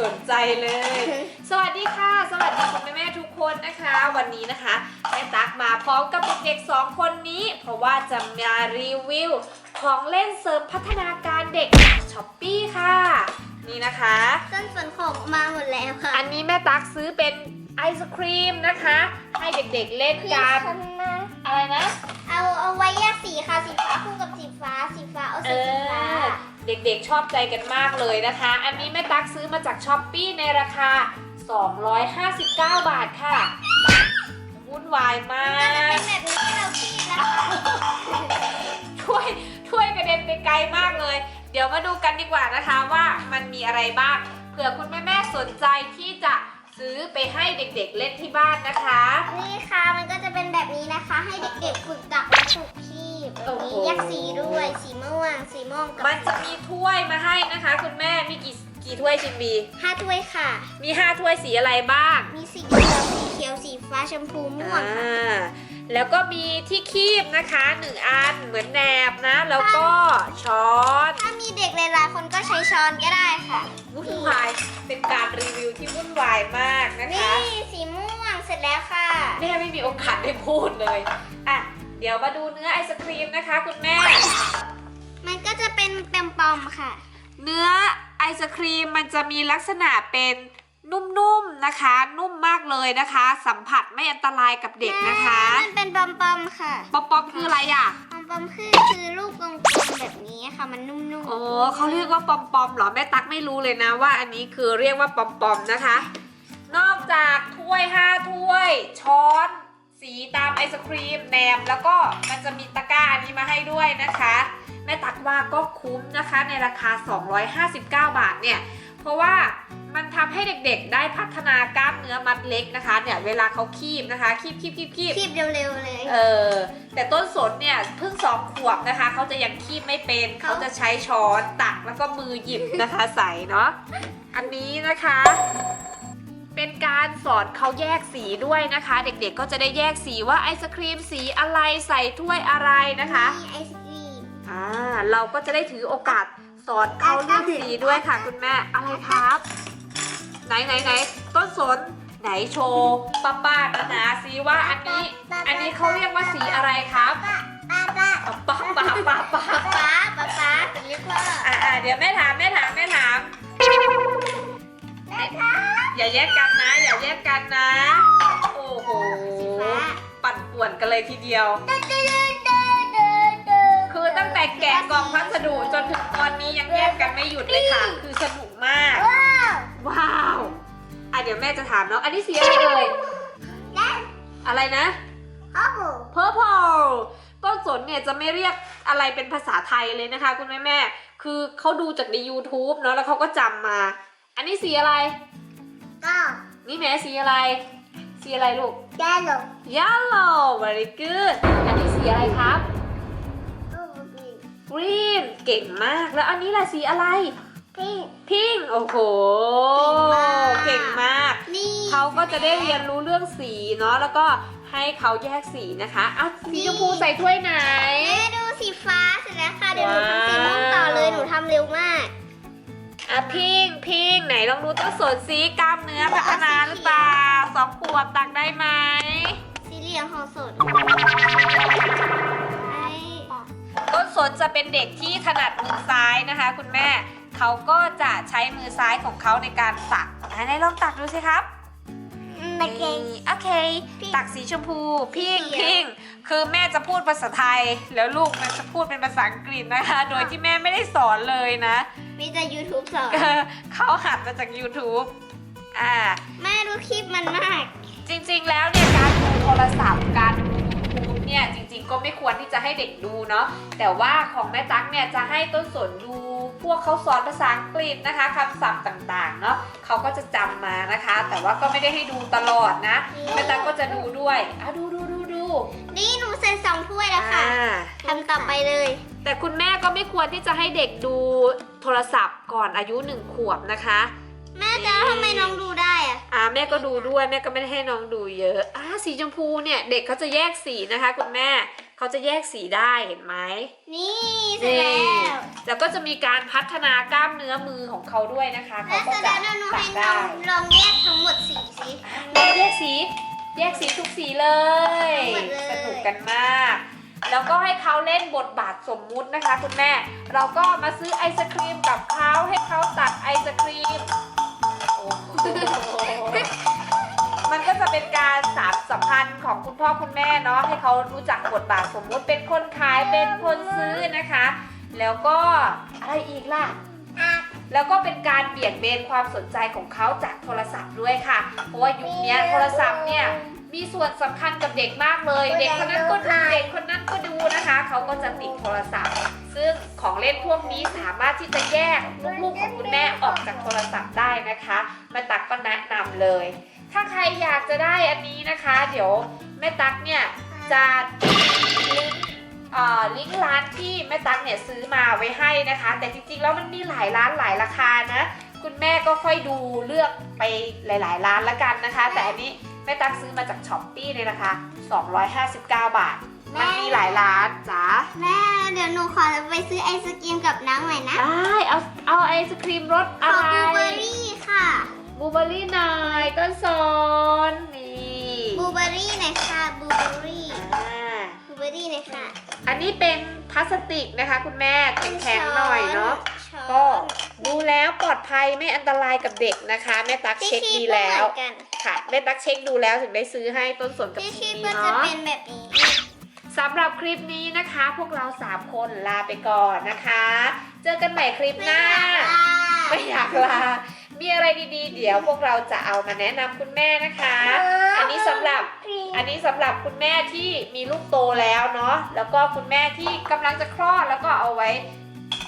สนใจเลย สวัสดีค่ะ สวัสดีคุณแม่แม่ๆทุกคนนะคะ วันนี้นะคะแม่ตักมาพร้อมกับเด็กๆสองคนนี้ เพราะว่าจะมารีวิวของเล่นเสริมพัฒนาการเด็กช้อปปี้ค่ะ นี่นะคะ ต้นฝนของมาหมดแล้วค่ะ อันนี้แม่ตักซื้อเป็นไอศครีมนะคะ ให้เด็กๆเล่นกัน เด็กๆชอบใจกันมากเลยนะคะ อันนี้แม่ตั๊กซื้อมาจากช้อปปี้ในราคา 259 บาทค่ะวุ่นวายมาก เป็กนแบบนี้ที่เราคีบแล้วค่ะช่วยช่วยกระเด็นไปไกลมากเลย เดี๋ยวมาดูกันดีกว่านะคะว่ามันมีอะไรบ้าง เผื่อคุณแม่ๆสนใจที่จะซื้อไปให้เด็กๆเล่นที่บ้านนะคะ ม่วงกับมันจะมีถ้วยมาให้นะคะ คุณแม่มีกี่กี่ถ้วยชิมบี ห้าถ้วยค่ะ มีห้าถ้วยสีอะไรบ้าง มีสีเขียวสีเขียวสีฟ้าชมพูม่วงค่ะ อ่าแล้วก็มีที่คีบนะคะหนึ่งอันเหมือนแหนบนะ แล้วก็ช้อนถ้ามีเด็กหลายๆคนก็ใช้ช้อนก็ได้ค่ะ วุ่นวายเป็นการรีวิวที่วุ่นวายมากนะนี่คะสีม่วงเสร็จแล้วค่ะ แม่ไม่มีโอกาสได้พูดเลย อะ เดี๋ยวมาดูเนื้อไอศครีมนะคะ คุณแม่ มันก็จะเป็นแปมปอมค่ะ เนื้อไอศครีมมันจะมีลักษณะเป็นนุ่มๆนะคะ นุ่มมากเลยนะคะ สัมผัสไม่อันตรายกับเด็กนะคะ มันเป็นปอมปอมๆค่ะ ป๊อปป๊อปคืออะไรอะ ปอมปอมๆคือคือลูกกลมๆแบบนี้ค่ะ มันนุ่มๆ โอ้เขาเรียกว่าปอมปอมเหรอ แม่ตั๊กไม่รู้เลยนะว่าอันนี้คือเรียกว่าปอมปอมนะคะ นอกจากถ้วย5ถ้วย ช้อน สีตามไอศครีมแหนม แล้วก็มันจะมีตะกร้าอันนี้มาให้ด้วยนะคะ แม่ตักว่าก็คุ้มนะคะในราคา 259 บาทเนี่ย เพราะว่ามันทำให้เด็กๆ ได้พัฒนากล้ามเนื้อมัดเล็กนะคะเนี่ยเวลาเขาคีบนะคะคีบคีบคีบคีบคีบเร็วๆเลย เออ แต่ต้นสนเนี่ยเพิ่งสองขวบนะคะเขาจะยังคีบไม่เป็นเขาจะใช้ช้อนตักแล้วก็มือหยิบนะคะใส่เนาะอันนี้นะคะ เป็นการสอนเขาแยกสีด้วยนะคะ เด็กๆก็จะได้แยกสีว่าไอศครีมสีอะไรใส่ถ้วยอะไรนะคะมีไอศกรีมอ่า เราก็จะได้ถือโอกาสสอนเขาเลือกสีด้วยค่ะคุณแม่อะไรครับ ไหนไหนไหนต้นสนไหนโชว์ป้าป้าๆนะซิว่าอันนี้ อันนี้เขาเรียกว่าสีอะไรครับป้าป้าป้าป้าป้าป้าป้าป้าป้าป้าป้าเรียกว่าอ่าอ่าเดี๋ยวแม่ถามแม่ถามแม่ถามแม่คะอย่าแยกกันนะ อย่าแยกกันนะ โอ้โหสีฟ้าปั่นป่วนกันเลยทีเดียว กะกล่องพัสดุจนถึงตอนนี้ยังแยกกันไม่หยุดเลยค่ะ คือสนุกมาก ว้าวว้าวอะเดี๋ยวแม่จะถามน้องอันนี้สีอะไรเอ่ยนั่นอะไรนะโอ้โห purple ต้นสนเนี่ยจะไม่เรียกอะไรเป็นภาษาไทยเลยนะคะ คุณแม่แม่ๆคือเขาดูจากใน YouTube เนาะแล้วเขาก็จำมา อันนี้สีอะไรก็นี่แม่สีอะไร สีอะไรลูกได้หรอ yellow very good อันนี้สีอะไรครับ เก่งมาก แล้วอันนี้ล่ะสีอะไร พี่ pink โอ้โห เก่เก่งงมามาก ก นี่เขาก็จะได้เรียนรู้เรื่องสีเนาะ แล้วก็ให้เขาแยกสีนะคะอะสีชมพูใส่ถ้วยไหน แม่ดูสีฟ้าเสร็จแล้วค่ะ เดี๋ยวหนูทำสีม่วงต่อว้าวเลย หนูทำเร็วมาก อะพิงพิงไหนลองดูต้นสนสีกล้ามเนื้อพัฒนาหรือเปล่าสองขวบตักได้ไหม จะเป็นเด็กที่ถนัดมือซ้ายนะคะ คุณแม่เขาก็จะใช้มือซ้ายของเขาในการตักอะไหนลองตักดูสิครับมาเก่งนี่โอเคพิงตักสีชมพูพิงสีเขียว พิงคือแม่จะพูดภาษาไทย แล้วลูกมันจะพูดเป็นภาษาอังกฤษนะคะ โดยที่แม่ไม่ได้สอนเลยนะ มีแต่ YouTube สอน เขาหัดมาจาก YouTube อ่า แม่ดูคลิปมันมาก จริงๆแล้ว ริง ๆ ก็ไม่ควรที่จะให้เด็กดูเนาะแต่ว่าของแม่ตั๊กเนี่ยจะให้ต้นสนดูพวกเขาสอนภาษาอังกฤษนะคะคำศัพท์ต่างๆเนาะเขาก็จะจำมานะคะ แต่ว่าก็ไม่ได้ให้ดูตลอดนะแม่ตั๊กก็จะดูด้วยอะดูดูดูดูนี่หนูเสร็จสองถ้วยแล้วค่ะอ่า ทำต่อไปเลย แต่คุณแม่ก็ไม่ควรที่จะให้เด็กดูโทรศัพท์ก่อนอายุหนึ่งขวบนะคะ แม่จะทำไมน้องดูได้อะอ่า แม่ก็ดูด้วยแม่ก็ไม่ได้ให้น้องดูเยอะอ่าสีชมพูเนี่ยเด็กเขาจะแยกสีนะคะคุณแม่เขาจะแยกสีได้เห็นไหมนี่เสร็จนี่แล้วแล้วก็จะมีการพัฒนากล้ามเนื้อมือของเขาด้วยนะคะแล้เขาวก็เสร็จจะแล้วหนูตัให้ดน้อได้งลองแยกทั้งหมดสีสิเราแยกสีแยกสีทุกสีเลยหมดเลยสนุกกันมาก แล้วก็ให้เขาเล่นบทบาทสมมุตินะคะ คุณแม่ เราก็มาซื้อไอศครีมกับเขาให้เขาตัดไอศ ของคุณพ่อคุณแม่เนาะให้เขารู้จักบทบาทสมมุติเป็นคนขายเป็นคนซื้อนะคะ แล้วก็อะไรอีกล่ะแล้วก็เป็นการเบี่ยงเบนความสนใจของเขาจากโทรศัพท์ด้วยค่ะ เพราะว่ายุคเนี้ยโทรศัพท์เนี่ยมีส่วนสำคัญกับเด็กมากเลย เด็กคนนั้นก็ดูเด็กคนนั้นก็ดูนะคะ เขาก็จะติดโทรศัพท์ ซึ่งของเล่นพวกนี้สามารถที่จะแยกลูกๆของคุณแม่ออกจากโทรศัพท์ได้นะคะแม่ตักก็แนะนำเลย ถ้าใครอยากจะได้อันนี้นะคะ เดี๋ยวแม่ตักเนี่ยจะลิงก์เอ่อลิงก์ร้านที่แม่ตั๊กเนี่ยซื้อมาไว้ให้นะคะ แต่จริงๆแล้วมันมีหลายร้านหลายราคานะ คุณแม่ก็ค่อยดูเลือกไปหลายๆ ร้านละกันนะคะ แต่อันนี้แม่ตั๊กซื้อมาจากช้อปปี้ในราคา259 บาท มันมีหลายร้านจ้าแม่เดี๋ยวหนูขอไปซื้อไอศกรีมกับน้องหน่อยนะได้เอาเอาไอศครีมรสขอะอไร บลูเบอร์รี่ค่ะ บลูเบอร์รี่หน่อยต้นสนนี่บลูเบอร์รี่หน่อยค่ะบลูเบอร์รี่อ่าบลูเบอร์รี่หน่อยค่ะอันนี้เป็นพลาสติกนะคะ คุณแม่แข็งๆหน่อยเนาะช้อนก็ดูแล้วปลอดภัยไม่อันตรายกับเด็กนะคะ แม่ตักที่เช็คคีดีบก็แล้เหวมือนกันค่ะแม่ตักเช็คดูแล้วถึงได้ซื้อให้ต้นสนกับที่ชีคีบนีก็จะเนาะ เป็นแบบนี้ สำหรับคลิปนี้นะคะ พวกเรา 3 คนลาไปก่อนนะคะ เจอกันใหม่คลิปหน้า ไม่อยากลา มีอะไรดีๆ เดี๋ยวพวกเราจะเอามาแนะนำคุณแม่นะคะ อันนี้สำหรับ อันนี้สำหรับคุณแม่ที่มีลูกโตแล้วเนาะ แล้วก็คุณแม่ที่กำลังจะคลอดแล้วก็เอาไว้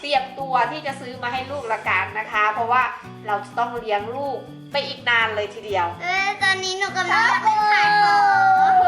เตรียมตัวที่จะซื้อมาให้ลูกละกันนะคะ เพราะว่าเราจะต้องเลี้ยงลูกไปอีกนานเลยทีเดียว เออตอนนี้หนูกำลังจะไปขายของ